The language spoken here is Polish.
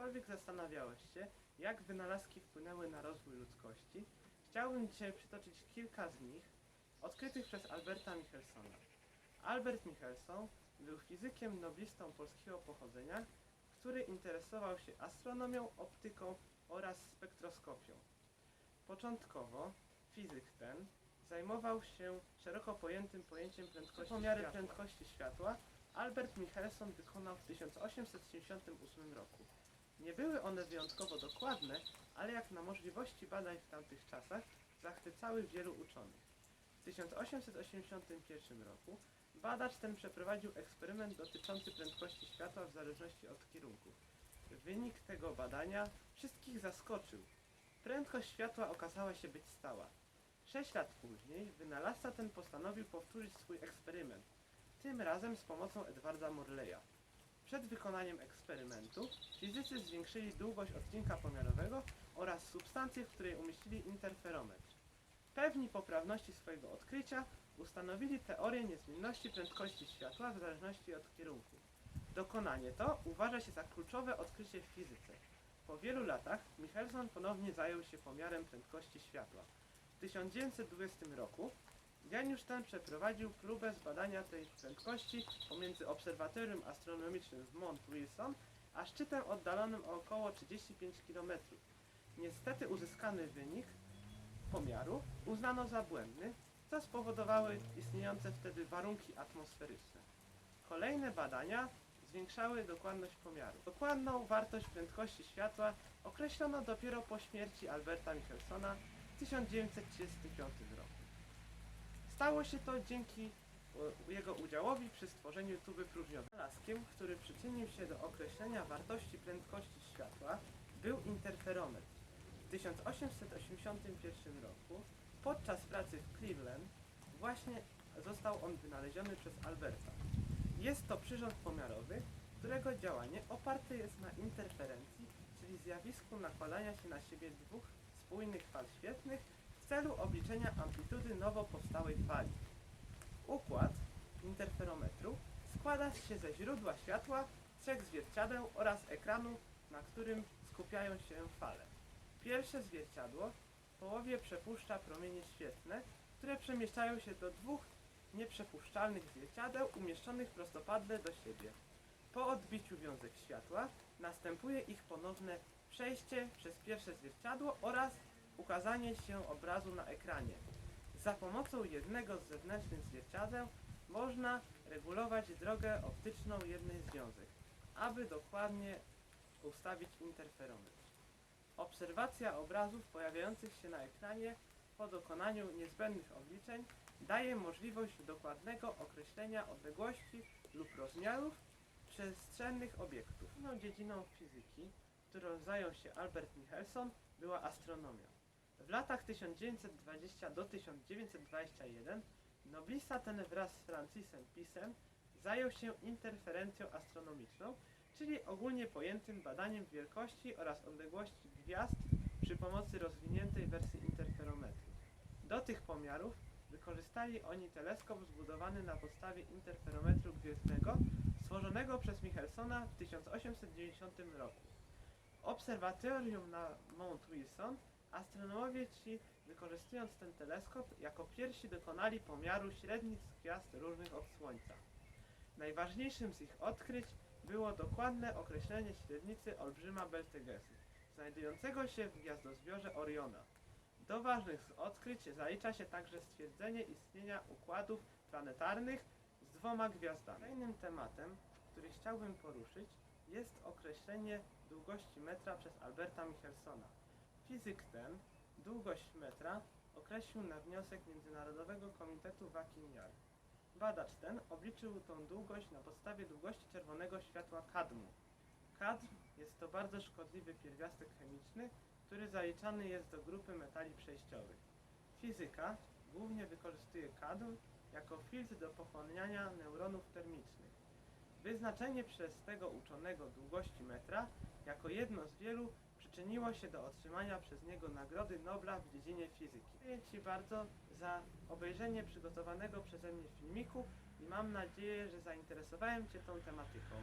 kiedykolwiek zastanawiałeś się, jak wynalazki wpłynęły na rozwój ludzkości, chciałbym dzisiaj przytoczyć kilka z nich, odkrytych przez Alberta Michelsona. Albert Michelson był fizykiem noblistą polskiego pochodzenia, który interesował się astronomią, optyką oraz spektroskopią. Początkowo fizyk ten zajmował się szeroko pojętym pojęciem prędkości pomiary światła. prędkości światła Albert Michelson wykonał w 1878 roku. Nie były one wyjątkowo dokładne, ale jak na możliwości badań w tamtych czasach zachwycały wielu uczonych. W 1881 roku badacz ten przeprowadził eksperyment dotyczący prędkości światła w zależności od kierunków. Wynik tego badania wszystkich zaskoczył. Prędkość światła okazała się być stała. Sześć lat później wynalazca ten postanowił powtórzyć swój eksperyment, tym razem z pomocą Edwarda Morleya. Przed wykonaniem eksperymentu fizycy zwiększyli długość odcinka pomiarowego oraz substancję, w której umieścili interferometr. Pewni poprawności swojego odkrycia ustanowili teorię niezmienności prędkości światła w zależności od kierunku. Dokonanie to uważa się za kluczowe odkrycie w fizyce. Po wielu latach Michelson ponownie zajął się pomiarem prędkości światła. W 1920 roku Geniusz ten przeprowadził próbę zbadania tej prędkości pomiędzy obserwatorium astronomicznym w Mount Wilson a szczytem oddalonym o około 35 km. Niestety uzyskany wynik pomiaru uznano za błędny, co spowodowały istniejące wtedy warunki atmosferyczne. Kolejne badania zwiększały dokładność pomiaru. Dokładną wartość prędkości światła określono dopiero po śmierci Alberta Michelsona w 1935 roku. Stało się to dzięki e, jego udziałowi przy stworzeniu tuby próżniowej. Wynalazkiem, który przyczynił się do określenia wartości prędkości światła, był interferometr. W 1881 roku, podczas pracy w Cleveland, właśnie został on wynaleziony przez Alberta. Jest to przyrząd pomiarowy, którego działanie oparte jest na interferencji, czyli zjawisku nakładania się na siebie dwóch spójnych fal świetlnych w celu obliczenia amplitudy nowo powstałej fali. Układ interferometru składa się ze źródła światła, trzech zwierciadeł oraz ekranu, na którym skupiają się fale. Pierwsze zwierciadło w połowie przepuszcza promienie świetlne, które przemieszczają się do dwóch nieprzepuszczalnych zwierciadeł umieszczonych prostopadle do siebie. Po odbiciu wiązek światła następuje ich ponowne przejście przez pierwsze zwierciadło oraz ukazanie się obrazu na ekranie. Za pomocą jednego z zewnętrznych zwierciadeł można regulować drogę optyczną jednej z wiązek, aby dokładnie ustawić interferometr. Obserwacja obrazów pojawiających się na ekranie po dokonaniu niezbędnych obliczeń daje możliwość dokładnego określenia odległości lub rozmiarów przestrzennych obiektów. Inną dziedziną fizyki, którą zajął się Albert Michelson, była astronomia. W latach 1920 do 1921 noblista ten wraz z Francisem Pisem zajął się interferencją astronomiczną, czyli ogólnie pojętym badaniem wielkości oraz odległości gwiazd przy pomocy rozwiniętej wersji interferometru. Do tych pomiarów wykorzystali oni teleskop zbudowany na podstawie interferometru gwiezdnego stworzonego przez Michelsona w 1890 roku. Obserwatorium na Mount Wilson astronomowie ci, wykorzystując ten teleskop, jako pierwsi dokonali pomiaru średnic gwiazd różnych od Słońca. Najważniejszym z ich odkryć było dokładne określenie średnicy olbrzyma Beltegezy, znajdującego się w gwiazdozbiorze Oriona. Do ważnych odkryć zalicza się także stwierdzenie istnienia układów planetarnych z dwoma gwiazdami. Kolejnym tematem, który chciałbym poruszyć, jest określenie długości metra przez Alberta Michelsona. Fizyk ten długość metra określił na wniosek Międzynarodowego Komitetu Wakin-Yar. Badacz ten obliczył tą długość na podstawie długości czerwonego światła kadmu. Kadm jest to bardzo szkodliwy pierwiastek chemiczny, który zaliczany jest do grupy metali przejściowych. Fizyka głównie wykorzystuje kadm jako filtr do pochłaniania neuronów termicznych. Wyznaczenie przez tego uczonego długości metra jako jedno z wielu przyczyniło się do otrzymania przez niego Nagrody Nobla w dziedzinie fizyki. Dziękuję Ci bardzo za obejrzenie przygotowanego przeze mnie filmiku i mam nadzieję, że zainteresowałem Cię tą tematyką.